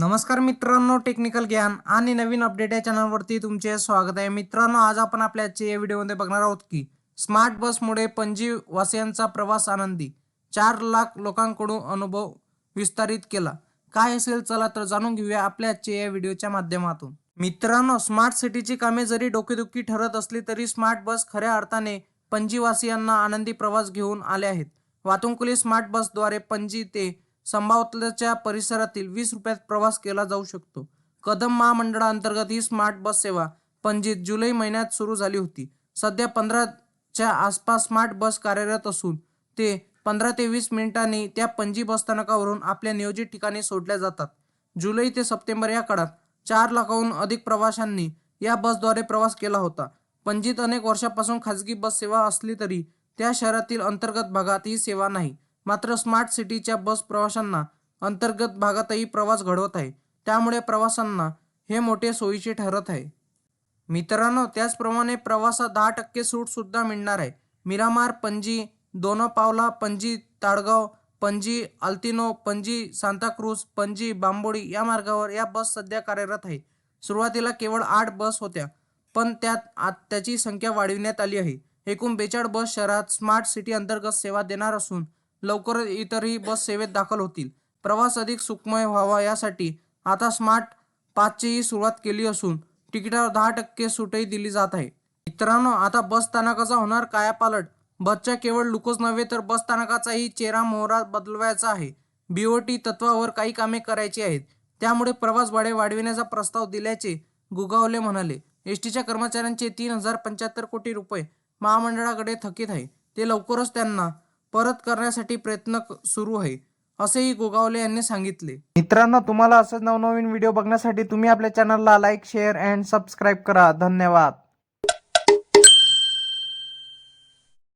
नमस्कार मित्रांनो टेक्निकल ज्ञान आणि नवीन अपडेट या चॅनलवरती तुमचे स्वागत आहे. मित्रांनो आज आपण आपल्या आजच्या या व्हिडिओमध्ये बघणार आहोत की स्मार्ट बसमुळे पणजी वासियांचा प्रवास आनंदी चार लाख लोकांकडून अनुभव विस्तारित केला. काय असेल चला तर जाणून घेऊया आपल्या आजच्या या व्हिडिओच्या माध्यमातून. मित्रांनो स्मार्ट सिटीची कामे जरी डोकेदुखी ठरत असली तरी स्मार्ट बस खऱ्या अर्थाने पणजीवासियांना आनंदी प्रवास घेऊन आले आहेत. वातुंकुली स्मार्ट बसद्वारे पणजी ते संभावतल्याच्या परिसरातील वीस रुपयात प्रवास केला जाऊ शकतो. कदम महामंडळाअंतर्गत ही स्मार्ट बस सेवा पणजीत जुलै महिन्यात सुरू झाली होती. सध्या पंधराच्या आसपास स्मार्ट बस कार्यरत असून ते पंधरा ते वीस मिनिटांनी त्या पणजी बस स्थानकावरून आपल्या नियोजित ठिकाणी सोडल्या जातात. जुलै ते सप्टेंबर या काळात चार लाखाहून अधिक प्रवाशांनी या बसद्वारे प्रवास केला होता. पणजीत अनेक वर्षापासून खाजगी बस सेवा असली तरी त्या शहरातील अंतर्गत भागात ही सेवा नाही. मात्र स्मार्ट सिटीच्या बस प्रवाशांना अंतर्गत भागातही प्रवास घडवत आहे. त्यामुळे प्रवाशांना हे मोठे सोयीचे ठरत आहे. मित्रांनो त्याचप्रमाणे प्रवासात दहा टक्के सूट सुद्धा मिळणार आहे. मिरामार पणजी दोनपावला पणजी ताडगाव पणजी अल्तिनो पणजी सांताक्रूज पणजी बांबोडी या मार्गावर या बस सध्या कार्यरत आहे. सुरुवातीला केवळ आठ बस होत्या पण त्यात आत त्याची संख्या वाढविण्यात आली आहे. एकूण बेचाळ बस शहरात स्मार्ट सिटी अंतर्गत सेवा देणार असून लवकरच इतरही बस सेवेत दाखल होतील. प्रवास अधिक सुखमय व्हावा यासाठी आता स्मार्ट पाचचीही सुरुवात केली असून तिकिटावर दहा टक्के सूटही दिली जात आहे. मित्रांनो आता बस स्थानकाचा होणार कायापालट. बसच्या केवळ लुकच नव्हे तर बस स्थानकाचाही चेहरा मोहरा बदलवायचा आहे. बीओटी तत्वावर काही कामे करायची आहेत. त्यामुळे प्रवास भाडे वाढविण्याचा प्रस्ताव दिल्याचे गुगावले म्हणाले. एस टीच्या कर्मचाऱ्यांचे तीन हजार पंच्याहत्तर कोटी रुपये महामंडळाकडे थकीत आहे. ते लवकरच त्यांना परत करण्यासाठी प्रयत्न सुरू आहे असेही गोगावले यांनी सांगितले. मित्रांनो तुम्हाला असंच नवनवीन व्हिडिओ बघण्यासाठी तुम्ही आपल्या चॅनलला लाईक शेअर अँड सबस्क्राईब करा. धन्यवाद.